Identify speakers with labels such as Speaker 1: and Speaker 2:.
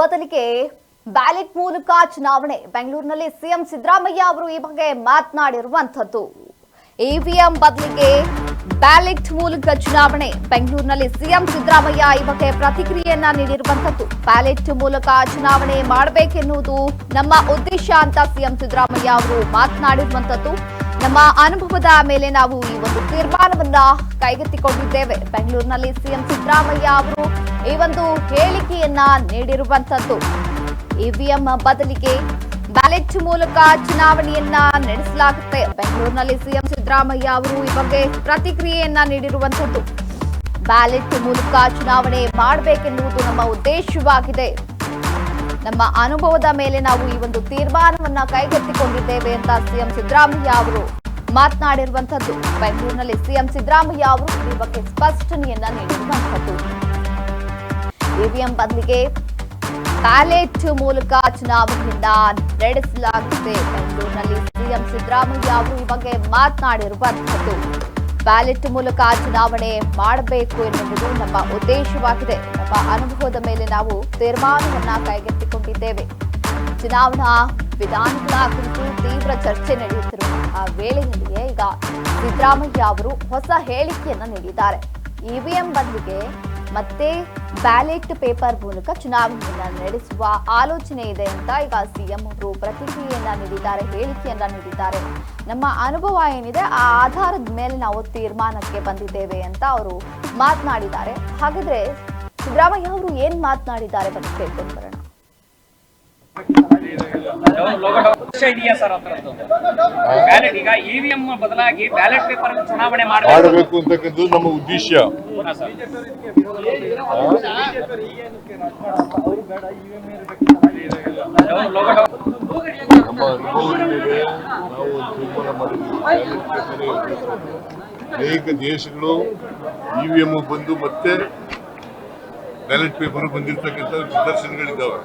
Speaker 1: ಬದಲಿಗೆ ಬ್ಯಾಲೆಟ್ ಮೂಲಕ ಚುನಾವಣೆ. ಬೆಂಗಳೂರಿನಲ್ಲಿ ಸಿಎಂ ಸಿದ್ದರಾಮಯ್ಯ ಅವರು ಈ ಬಗ್ಗೆ ಮಾತನಾಡಿರುವಂತದ್ದು ಇವಿಎಂ ಬದಲಿಗೆ ಬ್ಯಾಲೆಟ್ ಮೂಲಕ ಚುನಾವಣೆ. ಬೆಂಗಳೂರಿನಲ್ಲಿ ಸಿಎಂ ಸಿದ್ದರಾಮಯ್ಯ ಈ ಬಗ್ಗೆ ಪ್ರತಿಕ್ರಿಯೆಯನ್ನ ನೀಡಿರುವಂತದ್ದು ಬ್ಯಾಲೆಟ್ ಮೂಲಕ ಚುನಾವಣೆ ಮಾಡಬೇಕೆನ್ನುವುದು ನಮ್ಮ ಉದ್ದೇಶ ಅಂತ ಸಿಎಂ ಸಿದ್ದರಾಮಯ್ಯ ಅವರು ಮಾತನಾಡಿರುವಂಥದ್ದು. ನಮ್ಮ ಅನುಭವದ ಮೇಲೆ ನಾವು ಈ ಒಂದು ತೀರ್ಮಾನವನ್ನ ಕೈಗೆತ್ತಿಕೊಂಡಿದ್ದೇವೆ. ಬೆಂಗಳೂರಿನಲ್ಲಿ ಸಿಎಂ ಸಿದ್ದರಾಮಯ್ಯ ಅವರು ಈ ಒಂದು ಹೇಳಿಕೆಯನ್ನ ನೀಡಿರುವಂತದ್ದು. ಇವಿಎಂ ಬದಲಿಗೆ ಬ್ಯಾಲೆಟ್ ಮೂಲಕ ಚುನಾವಣೆಯನ್ನ ನಡೆಸಲಾಗುತ್ತೆ. ಬೆಂಗಳೂರಿನಲ್ಲಿ ಸಿಎಂ ಸಿದ್ದರಾಮಯ್ಯ ಅವರು ಈ ಬಗ್ಗೆ ಪ್ರತಿಕ್ರಿಯೆಯನ್ನ ನೀಡಿರುವಂತದ್ದು. ಬ್ಯಾಲೆಟ್ ಮೂಲಕ ಚುನಾವಣೆ ಮಾಡಬೇಕೆನ್ನುವುದು ನಮ್ಮ ಉದ್ದೇಶವಾಗಿದೆ. ನಮ್ಮ ಅನುಭವದ ಮೇಲೆ ನಾವು ಈ ಒಂದು ತೀರ್ಮಾನವನ್ನ ಕೈಗೆತ್ತಿಕೊಂಡಿದ್ದೇವೆ ಅಂತ ಸಿಎಂ ಸಿದ್ದರಾಮಯ್ಯ ಅವರು ಮಾತನಾಡಿರುವಂತದ್ದು ಬೆಂಗಳೂರಿನಲ್ಲಿ ಸಿಎಂ ಸಿದ್ದರಾಮಯ್ಯ ಅವರು ಈ ಬಗ್ಗೆ ಸ್ಪಷ್ಟನೆಯನ್ನ ನೀಡಿರುವಂತದ್ದು ಇವಿಎಂ ಬದಲಿಗೆ ಬ್ಯಾಲೆಟ್ ಮೂಲಕ ಚುನಾವಣೆಯಿಂದ ನಡೆಸಲಾಗುತ್ತೆ ಬೆಂಗಳೂರಿನಲ್ಲಿ ಸಿಎಂ ಸಿದ್ದರಾಮಯ್ಯ ಅವರು ಈ ಬಗ್ಗೆ ಮಾತನಾಡಿರುವಂತದ್ದು ಬ್ಯಾಲೆಟ್ ಮೂಲಕ ಚುನಾವಣೆ ಮಾಡಬೇಕು ಎನ್ನುವುದು ನಮ್ಮ ಉದ್ದೇಶವಾಗಿದೆ. ನಮ್ಮ ಅನುಭವದ ಮೇಲೆ ನಾವು ತೀರ್ಮಾನವನ್ನ ಕೈಗೆತ್ತಿಕೊಂಡಿದ್ದೇವೆ ಚುನಾವಣಾ ವಿಧಾನಗಳ ಕುರಿತು ತೀವ್ರ ಚರ್ಚೆ ನಡೆಯುತ್ತಿರುವ ಆ ವೇಳೆಯಲ್ಲಿಯೇ ಈಗ ಸಿದ್ದರಾಮಯ್ಯ ಅವರು ಹೊಸ ಹೇಳಿಕೆಯನ್ನ ನೀಡಿದ್ದಾರೆ. ಇವಿಎಂ ಬದಲಿಗೆ ಮತ್ತೆ ಬ್ಯಾಲೆಟ್ ಪೇಪರ್ ಮೂಲಕ ಚುನಾವಣೆಯನ್ನು ನಡೆಸುವ ಆಲೋಚನೆ ಇದೆ ಅಂತ ಈಗ ಸಿಎಂ ಅವರು ಪ್ರತಿಕ್ರಿಯೆಯನ್ನ ನೀಡಿದ್ದಾರೆ, ಹೇಳಿಕೆಯನ್ನ ನೀಡಿದ್ದಾರೆ. ನಮ್ಮ ಅನುಭವ ಏನಿದೆ, ಆ ಆಧಾರದ ಮೇಲೆ ನಾವು ತೀರ್ಮಾನಕ್ಕೆ ಬಂದಿದ್ದೇವೆ ಅಂತ ಅವರು ಮಾತನಾಡಿದ್ದಾರೆ. ಹಾಗಿದ್ರೆ ಸಿದ್ದರಾಮಯ್ಯ ಅವರು ಏನ್ ಮಾತನಾಡಿದ್ದಾರೆ ಬಂದು ಕೇಳ್ಕೊಂಡು ಬರೋಣ.
Speaker 2: ವಿಷಯ ಇದೆಯಾ ಸರ್ ಅದರದ್ದು ಬ್ಯಾಲೆಟ್ ಈಗ ಇವಿಎಂ ಬದಲಾಗಿ ಬ್ಯಾಲೆಟ್ ಪೇಪರ್ ಚುನಾವಣೆ ಮಾಡಬೇಕು.
Speaker 3: ಅಂತಕ್ಕಂಥದ್ದು ನಮ್ಮ ಉದ್ದೇಶ. ಅನೇಕ ದೇಶಗಳು ಇವಿಎಂ ಬಂದು ಮತ್ತೆ ಬ್ಯಾಲೆಟ್ ಪೇಪರ್ ಬಂದಿರತಕ್ಕಂಥ ನಿದರ್ಶನಗಳಿದ್ದಾವೆ.